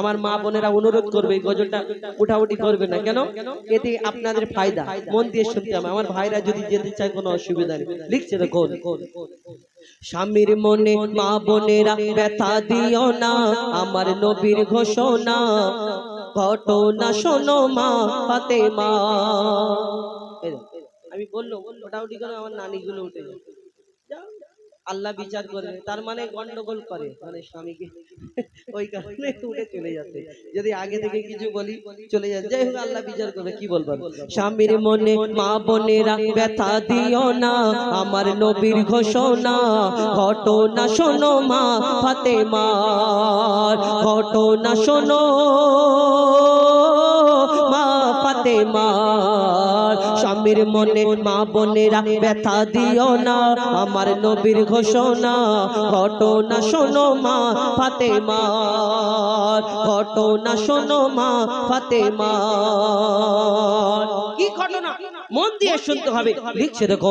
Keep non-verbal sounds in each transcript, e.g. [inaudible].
আমার মা বোনেরা অনুরোধ করবে এই গজলটা উঠাউটি করবে না। কেন? এতে আপনাদের ফায়দা। মন দিয়ে শুনতে হবে। আমার ভাইরা যদি যেতে চায়, কোনো অসুবিধা নেই। লিখছে দেখুন স্বামীর মনে মা বোনেরা ব্যথা দিও না। আমার নবীর ঘোষণা, ঘটনা শোনো মা পাতে মা আমি বললাম ওটাউটি করে, আমার নানিগুলো উঠে আল্লাহ বিচার করে তার মানে গন্ডগোল করে। মানে স্বামীকে [laughs] ওই কারণে উঠে চলে যাচ্ছে। যদি আগে থেকে কিছু বলি চলে যাচ্ছে। যাই হোক আল্লাহ বিচার করবে। কি বলব স্বামীর মনে মা বোনেরা ব্যথা দিও না। আমার নবীর ঘোষণা। ঘটনা শোনো মা ফাতেমার ঘটনা শোনো মা ফাতেমার স্বামীর মনে মা বোনেরা ব্যথা দিও না। আমার নবীর ঘোষণা ঘটনা শোনো মা ফাতেমার ঘটনা শোনো মা ফাতে কি ঘটনা? মন দিয়ে শুনতে হবে। লিখছে দেখো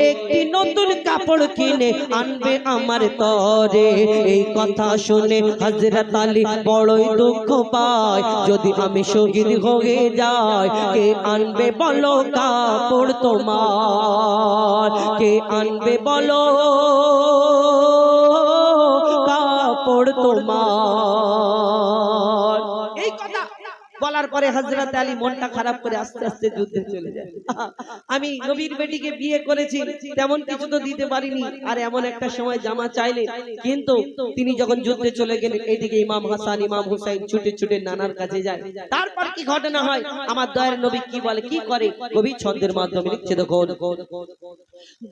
একটি নতুন কাপড় কিনে আনবে আমার তরে। এই কথা শুনে হজরত আলী বড়ই দুঃখ পায়। যদি আমি শহীদ হয়ে যাই, কে আনবে বলো কাপড় তোমার? কে আনবে বলো কাপড় তোমার? বলার পরে হজরত আলী মনটা খারাপ করে আস্তে আস্তে যুদ্ধে চলে যায়। আমি নবীর বেটিকে বিয়ে করেছি, তেমন কিছু তো দিতে পারিনি। আর এমন একটা সময় জামা চাইলে, কিন্তু তিনি যখন যুদ্ধে চলে গেলেন, এইদিকে ইমাম হাসান, ইমাম হুসাইন ছুটে ছুটে নানার কাছে যায়। তারপর কি ঘটনা হয়? আমার দয়ের নবী কি বলে? কি করে? কবি ছন্দের মাধ্যমে লিখছে দেখো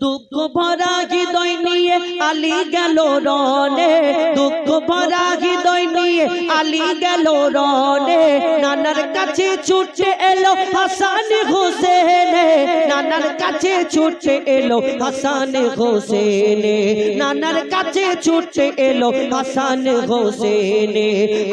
দুঃখ ভরা হৃদয় নিয়ে আলী গেল রনে দুঃখ ভরা হৃদয় নিয়ে আলী গেল রনে নানার কাছে এলো হাসান হোসেন। নানার কাছে এলো হাসান হোসেন। নানার কাছে এলো হাসান হোসেন।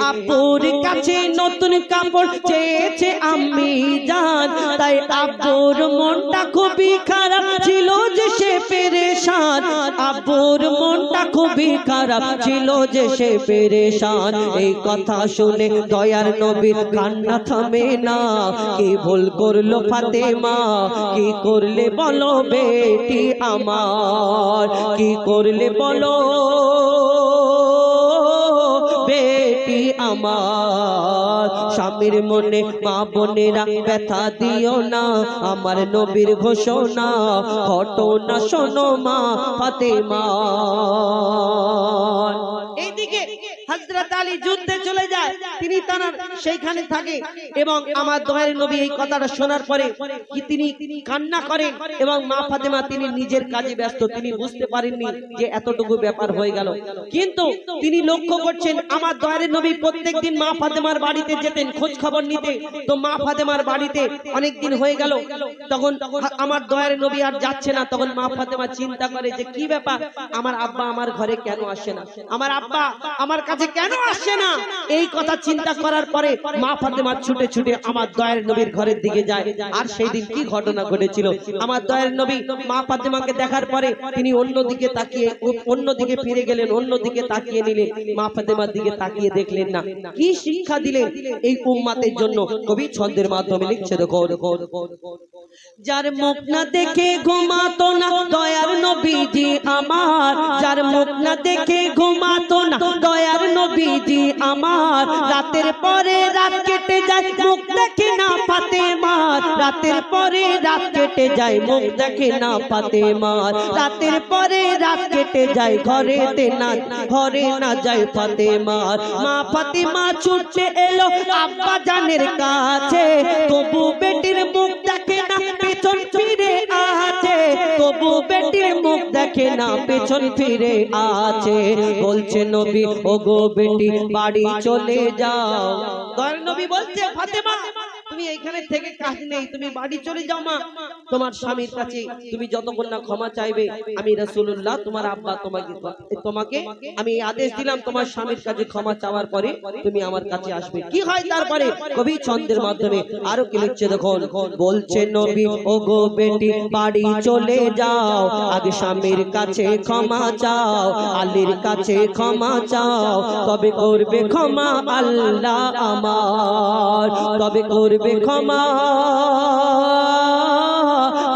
আপুর কাছে নতুন কাপড় চেয়েছে আমি জান। তাই আব্বুর মনটা খুবই খারাপ ছিল যে সে পেরেশান। আব্বুর মনটা খুবই খারাপ ছিল যে সে পেরেশান। এই কথা শুনে দয়ার নবীর কান্না থামে না। কি ভুল করল ফাতেমা। কি করলে বলো বেটি আমার? কি করলে বলো বেটি আমার? স্বামীর মনে মা বোনেরা ব্যথা দিও না। আমার নবীর ঘোষণা, ঘটনা শোনো মা ফাতেমা। হযরত আলী যুদ্ধে চলে যায়, তিনি তার সেইখানে থাকে। এবং আমার নবী এই কথাটা শোনার পরে কি তিনি কান্না করেন এবং মা ফাতেমা তিনি নিজের কাজে ব্যস্ত, তিনি বুঝতে পারেননি যে এতটুকু ব্যাপার হয়ে গেল। কিন্তু তিনি লক্ষ্য করছেন, আমার নবী মা ফাতেমার বাড়িতে যেতেন খোঁজ খবর নিতে। তো মা ফাতেমার বাড়িতে অনেক দিন হয়ে গেল। তখন আমার দয়ের নবী আর যাচ্ছে না। তখন মা ফাতেমা চিন্তা করে যে কি ব্যাপার? আমার আব্বা আমার ঘরে কেন আসে না? আমার আব্বা আমার কাছে কেন আসছে না? এই কথা চিন্তা করার পরে মা ফাতেমা ছুটে ছুটে আমার দয়ের নবীর ঘরের দিকে যায়। আর সেই দিন কি ঘটনা ঘটেছিল? আমার দয়ের নবী মা ফাতেমাকে দেখার পরে তিনি অন্যদিকে তাকিয়ে, অন্যদিকে ফিরে গেলেন, অন্যদিকে তাকিয়ে নিলেন। মা ফাতেমার দিকে তাকিয়ে দেখলেন না। কি শিক্ষা দিলেন এই উম্মাতের জন্য? কবি ছন্দের মাধ্যমে লিখছে, দেখো। যার মুখ না দেখে ঘুমাতো না, দয়ার নবীজি আমার। যার মুখ না দেখে ঘুমাতো না, দয়ার নবীজি আমার, রাতের পরে রাত কেটে যায়, মুখ দেখে না পাতে মার রাতের পরে রাত কেটে যায়, মুখ দেখে না পাতে মার রাতের পরে রাত কেটে যায়, ঘরেতে না, ঘরে না যায় ফাতে মার মা ফাতেমা ছুটে এলো আব্বা জানের কাছে, তবু বেটির মুখ বেটির মুখ দেখে না, পেছন ফিরে আছে। বলছে নবী ও গো বেটি, বাড়ি চলে যাও। নবী বলছে, ফাতেমা তুমি এইখানে থেকে কাজ নেই, তুমি বাড়ি চলে যাও মা। তোমার স্বামীর কাছে তুমি যতক্ষণ না ক্ষমা চাইবে, আমি রাসূলুল্লাহ, তোমার আব্বা তোমাকে তোমাকে আমি আদেশ দিলাম তোমার স্বামীর কাছে ক্ষমা চাওয়ার পরে তুমি আমার কাছে আসবে। কি হয় তারপরে? কবি ছন্দের মাধ্যমে আরও কি লিখছে দেখুন? বলছে নবী ও গো বেটি, বাড়ি চলে যাও, আগে স্বামীর কাছে ক্ষমা চাও, আলীর কাছে ক্ষমা চাও, তবে করবে ক্ষমা আল্লাহ আমার, তবে করবে ক্ষমা।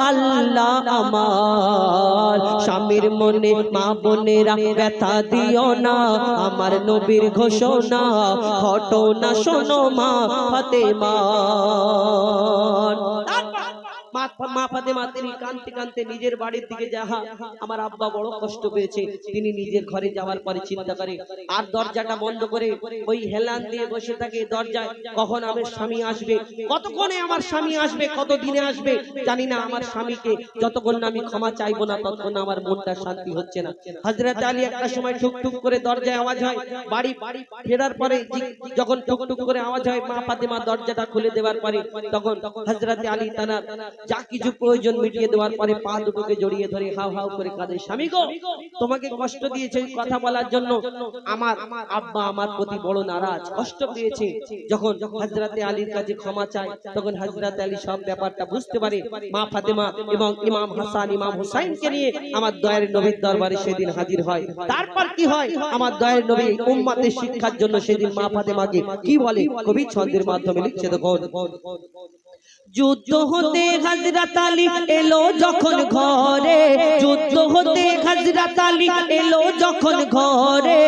আল্লাহ আমার স্বামীর মনে মা বোনেরা ব্যথা দিও না। আমার নবীর ঘোষণা ঘটনা শোনো মা ফাতেমা। মা ফাতেমা, তিনি কানতে কানতে নিজের বাড়ির দিকে যাহা আমার আব্বা বড় কষ্ট পেয়েছে, তিনি নিজের ঘরে যাওয়ার পরে চিন্তা করে, আর দরজাটা বন্ধ করে ওই হেলান দিয়ে বসে থাকে দরজায়, কখন আমার স্বামী আসবে, কতক্ষণে আমার স্বামী আসবে কত দিনে আসবে, জানি না আমার স্বামীকে যতক্ষণ আমি ক্ষমা চাইব না, ততক্ষণ আমার মনটা শান্তি হচ্ছে না। হজরত আলী একটা সময় ঠুক ঠুক করে দরজায় আওয়াজ হয়, বাড়ি বাড়ি ফেরার পরে যখন টুক টুক করে আওয়াজ হয়, মা ফাতেমা দরজাটা খুলে দেওয়ার পরে, তখন হজরত আলী তানার যা কিছু প্রয়োজন মিটিয়ে দেওয়ার পরে পা দুটোকে জড়িয়ে ধরে হাউ হাউ করে কাঁদে স্বামী গো তোমাকে কষ্ট দিয়েছে কথা বলার জন্য আমার আব্বা আমার প্রতি বড় নারাজ কষ্ট পেয়েছে। যখন হজরতে আলীর কাছে ক্ষমা চায় তখন হজরত আলী সব ব্যাপারটা বুঝতে পারে। মা ফাতেমা এবং ইমাম হাসান ইমাম হুসাইনকে নিয়ে আমার দয়ের নবীর দরবারে সেদিন হাজির হয়। তারপর কি হয়? আমার দয়ের নবী উম্মাতের শিক্ষার জন্য সেদিন মা ফাতেমাকে কি বলে? কবি ছন্দের মাধ্যমে লিখছে দেখুন যুদ্ধ হতে হজরত আলী এলো যখন ঘরে, যুদ্ধ হতে হজরত আলী এলো যখন ঘরে,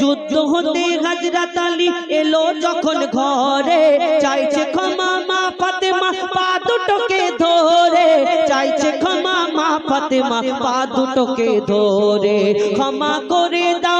যুদ্ধ হতে হজরত আলী এলো যখন ঘরে, চাইছে ক্ষমা মা ফাতেমা, পা দুটোকে ধরে, চাইছে ক্ষমা মা ফাতেমা, পা দুটোকে ধরে, ক্ষমা করে দাও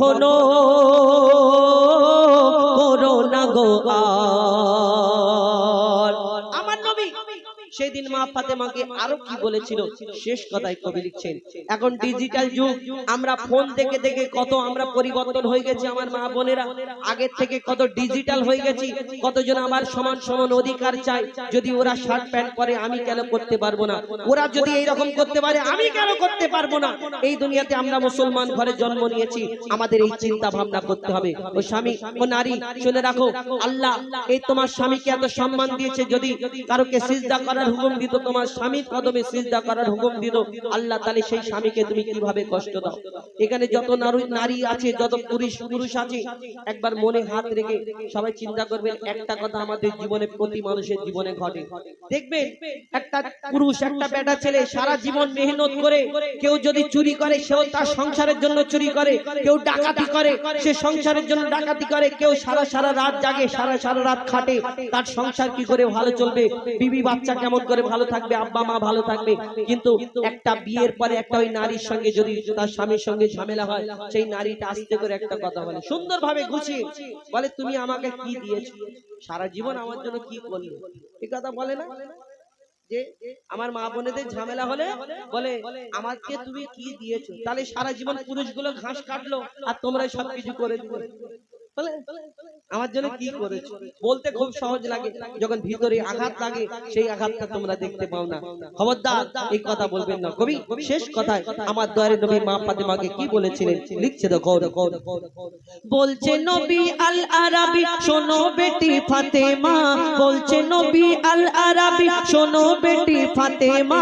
করো না গো আমার নবী সেদিন মা ফাতেমাকে আরও কি বলেছিল? শেষ কথায় কবি লিখছেন এখন ডিজিটাল যুগ আমরা ফোন দেখে দেখে কত আমরা পরিবর্তন হয়ে গেছি আমার মা বোনেরা। আগের থেকে কত ডিজিটাল হয়ে গেছি কতজন আমার সমান সমান অধিকার চাই যদি ওরা শার্ট প্যান্ট পরে আমি কেন করতে পারব না? ওরা যদি এইরকম করতে পারে আমি কেন করতে পারব না? এই দুনিয়াতে আমরা মুসলমান ঘরে জন্ম নিয়েছি আমাদের এই চিন্তা ভাবনা করতে হবে ও স্বামী ও নারী শুনে রাখো আল্লাহ এই তোমার স্বামীকে এত সম্মান দিয়েছে যদি কারোকে সিজদা করার হুকুম দিত তোমার স্বামীর কদমে সিজদা করার হুকুম দিত আল্লাহ তাহলে সেই স্বামীকে তুমি কীভাবে কষ্ট দাও? এখানে যত নারী নারী আছে, যত পুরুষ পুরুষ আছে, একবার মনে হাত রেখে সবাই চিন্তা করবেন, একটা কথা আমাদের জীবনে, প্রতি মানুষের জীবনে ঘটে। দেখবেন, একটা পুরুষ, একটা বেটা ছেলে সারা জীবন মেহনত করে, কেউ যদি চুরি করে, সেও তার সংসারের জন্য চুরি করে, কেউ ডাকাতি করে, সে সংসারের জন্য ডাকাতি করে, কেউ সারা সারা রাত জাগে, সারা সারা রাত খাটে, তার সংসার কি করে ভালো চলবে? বিবি বাচ্চা কেমন করে ভালো থাকবে, আব্বা মা ভালো থাকবে। কিন্তু একটা বিয়ের পরে একটা ওই নারীর সঙ্গে যদি তার স্বামীর সঙ্গে ঝামেলা হয়, সেই নারীটা আস্তে করে একটা কথা বলে, সুন্দরভাবে গুছিয়ে বলে, তুমি আমাকে কি দিয়েছ? সারা জীবন আমার জন্য কি করলে? এই কথা বলে না? আমার মা বোনেদের ঝামেলা হলে বলে, আমাকে তুমি কি দিয়েছ? তাহলে সারা জীবন পুরুষগুলো ঘাস কাটলো, আর তোমরা সবকিছু করে দিলে। আমার জন্য কি করেছ? বলতে খুব সহজ লাগে যখন ভিতরে আঘাত লাগে সেই আঘাতটা তোমরা দেখতে পাও না। খবরদার এই কথা বলবেন না। কবি শেষ কথায় আমার দয়ারে নবী মা ফাতেমাকে কি বলেছিলেন? লিখছে দেখো বলছে নবী আল আরাবি শোনো বেটি ফাতেমা। বলছে নবী আল আরাবি শোনো বেটি ফাতেমা।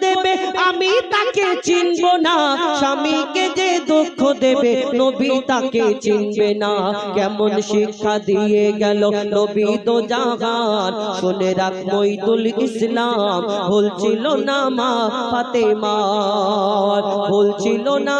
আমি তাকে চিনব না। স্বামীকে যে দুঃখ দেবে, নবী তাকে চিনবে না। কেমন শিক্ষা দিয়ে গেল নবী তো জাহান শুনে রাখ মইদুল ইসলাম বলছিল না মা ফাতেমা বলছিল না।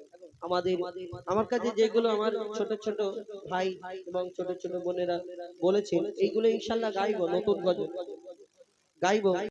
আমাদের আমার কাছে যেগুলো আমার ছোট ছোট ভাই এবং ছোট ছোট বোনেরা বলেছেন এইগুলো ইনশাল্লাহ গাইবো নতুন গজল গাইবো।